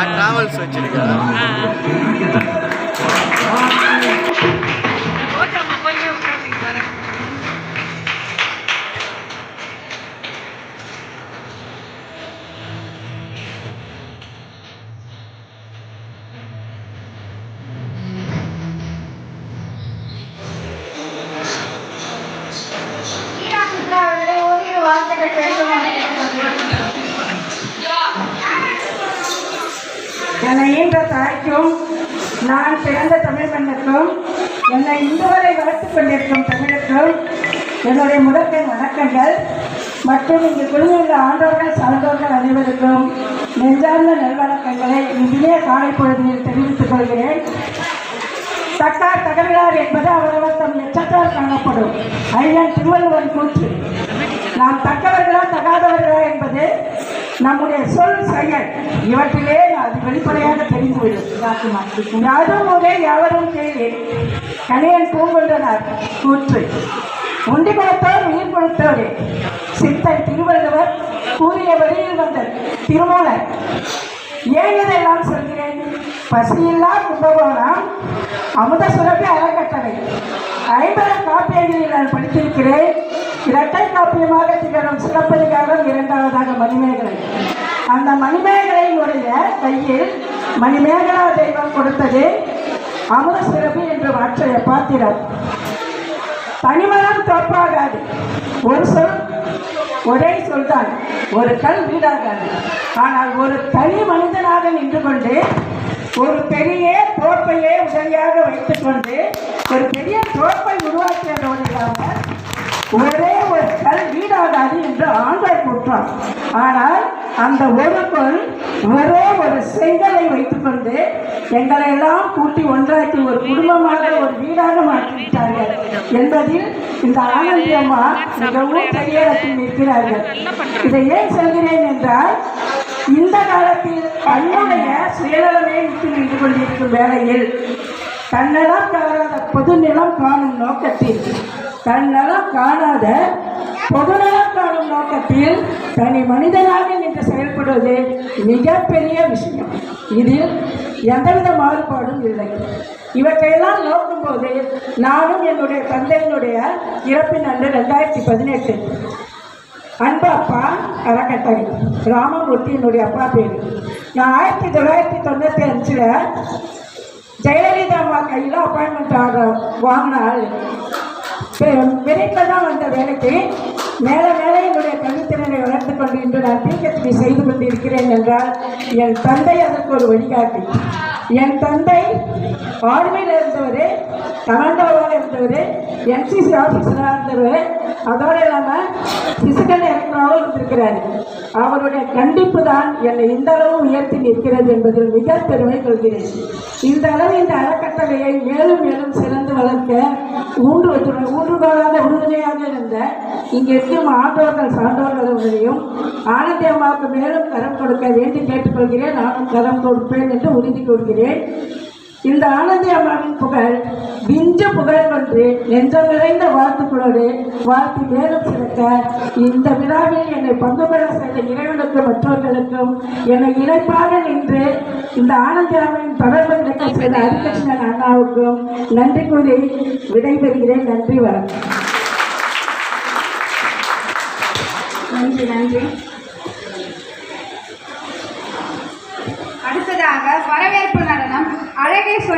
நான் டிராவல்ஸ் வச்சிருக்கேன். ஈரான் ஓரிரு என்னை ஈன்ற தாய்க்கும் நான் பிறந்த தமிழ் மண்ணுக்கும் என்னை இன்றுவரை வளர்த்துக் கொண்டிருக்கும் தமிழுக்கும் என்னுடைய முதற்கண் வணக்கங்கள். மற்றும் இங்கு குழுவில் ஆண்டோர்கள் சார்ந்தவர்கள் அனைவருக்கும் நெஞ்சார்ந்த நல்வணக்கங்களை இனிய காலை பொழுதில் தெரிவித்துக் கொள்கிறேன். தக்கார் தகவலார் என்பது அவரவர் தம் எச்சத்தால் காணப்படும். ஐயன் திருவள்ளுவன் கூற்று. நாம் தக்கவர்களா தகாதவர்களா என்பது நம்முடைய சொல் செயல் இவற்றிலே அது வெளிப்படையாக தெரிந்துவிடும். யாரும் ஒரே யாவரும் கேள்வி கணியன் பூங்கொண்டனார் கூற்று. உண்டி கொடுத்தோர் உயிர் கொடுத்தோரே சித்தன் திருவள்ளுவர் கூறிய வழியில் வந்த திருமூலர் ஏன் இதெல்லாம் சொல்கிறேன்? பசியில்லா கும்பகோணம் அமுத சுரப்பி அறக்கட்டளை. ஐம்பது காப்பியங்களில் நான் படித்திருக்கிறேன். இரட்டை காப்பியமாக திகழும் சிறப்பதிகாரம் இரண்டாவதாக மணிமேகலை. அந்த மணிமேகலையினுடைய கையில் மணிமேகலா தெய்வம் கொடுத்தது அமுத சிறப்பு என்று மாற்றிய பாத்திரம். தனிமரம் தோற்பாகாது. ஒரு சொல் ஒரே சொல்தான். ஒரு கல் வீடாகாது ஆனால் ஒரு தனி மனிதனாக நின்று கொண்டு ஒரு பெரிய தோற்பையே உதவியாக வைத்துக்கொண்டு ஒரு பெரிய தோற்பை உருவாக்கியதோடு இல்லாமல் ஒரே ஒரு வீடாகாது என்று ஆண்டாள் கூற்றார். ஆனால் அந்த ஒரு ஒரே ஒரு செங்கலை வைத்துக்கொண்டு எங்களை எல்லாம் கூட்டி ஒன்றாக்கி ஒரு குடும்பமாக ஒரு வீடாக மாற்றிவிட்டார்கள் என்பதில் இந்த ஆனந்தி அம்மா மிகவும் பெரிய இடத்தில் நிற்கிறார்கள். இதை ஏன் சொல்கிறேன் என்றால் இந்த காலத்தில் தன்னுடைய சுயநலமே விட்டு நின்று கொண்டிருக்கும் வேளையில் தன்னலம் காணாத பொதுநிலம் காணும் நோக்கத்தில் தன்னலம் காணாத பொதுநலம் காணும் நோக்கத்தில் தனி மனிதனாக நின்று செயல்படுவது மிகப்பெரிய விஷயம். இதில் எந்தவித மாறுபாடும் இல்லை. இவற்றையெல்லாம் நோக்கும்போது நானும் என்னுடைய தந்தையினுடைய இறப்பின் அன்று ரெண்டாயிரத்தி பதினெட்டு அன்பு அப்பா அறக்கட்டளை ராமமூர்த்தி என்னுடைய அப்பா பேர். நான் ஆயிரத்தி தொள்ளாயிரத்தி தொண்ணூற்றி அஞ்சில் ஜெயலலிதா அம்மா கையில் அப்பாயின்மெண்ட் ஆர்டர் வாங்கினால் மெரிட்டில் தான் வந்த வேலைக்கு மேலே மேலே என்னுடைய கல்வித்திறனை வளர்த்து கொண்டு இன்று நான் பிஹெச்டி செய்து கொண்டிருக்கிறேன் என்றால் என் தந்தை அதற்கு ஒரு வழிகாட்டி. என் தந்தை ஆர்மியில் இருந்தவர் கமாண்டோவாக இருந்தவர் என்சிசி ஆஃபீஸராக இருந்தவர் அதோடு இல்லாமல் பிசிக்கல் இறக்குறாவும் இருந்திருக்கிறார். அவருடைய கண்டிப்பு தான் என்னை இந்த அளவு உயர்த்தி நிற்கிறது என்பதில் மிக பெருமை கொள்கிறேன். இந்த அளவு இந்த அறக்கட்டளையை மேலும் மேலும் சிறந்து வளர்க்க ஊன்று ஊன்றுகோலாக உறுதுணையாக இருந்த இங்கே இருக்கும் ஆண்டோர்கள் சான்றோர்களுடையும் ஆனந்தி அம்மாவுக்கு மேலும் கரம் கொடுக்க வேண்டி கேட்டுக்கொள்கிறேன். நானும் கரம் கொடுப்பேன் என்று உறுதி கொள்கிறேன் இந்த ஆனந்தி அம்மாவின் புகழ் விஞ்ச புகழ் கொண்டு நெஞ்சம் நிறைந்த வாழ்த்துக்களோடு வாழ்த்து மேலும் சிறக்க இந்த விழாவில் என்னை பங்கு பெற செய்த இறைவனுக்கும் மற்றவர்களுக்கும் என்னை இணைப்பாக நின்று இந்த ஆனந்தி அம்மாவின் தொடர்பு கிடைக்க செய்த ஹரிகிருஷ்ணன் அண்ணாவுக்கும் நன்றி கூறி விடைபெறுகிறேன். நன்றி வணக்கம். நன்றி நன்றி. அடுத்ததாக வரவேற்பு அழகை சொல்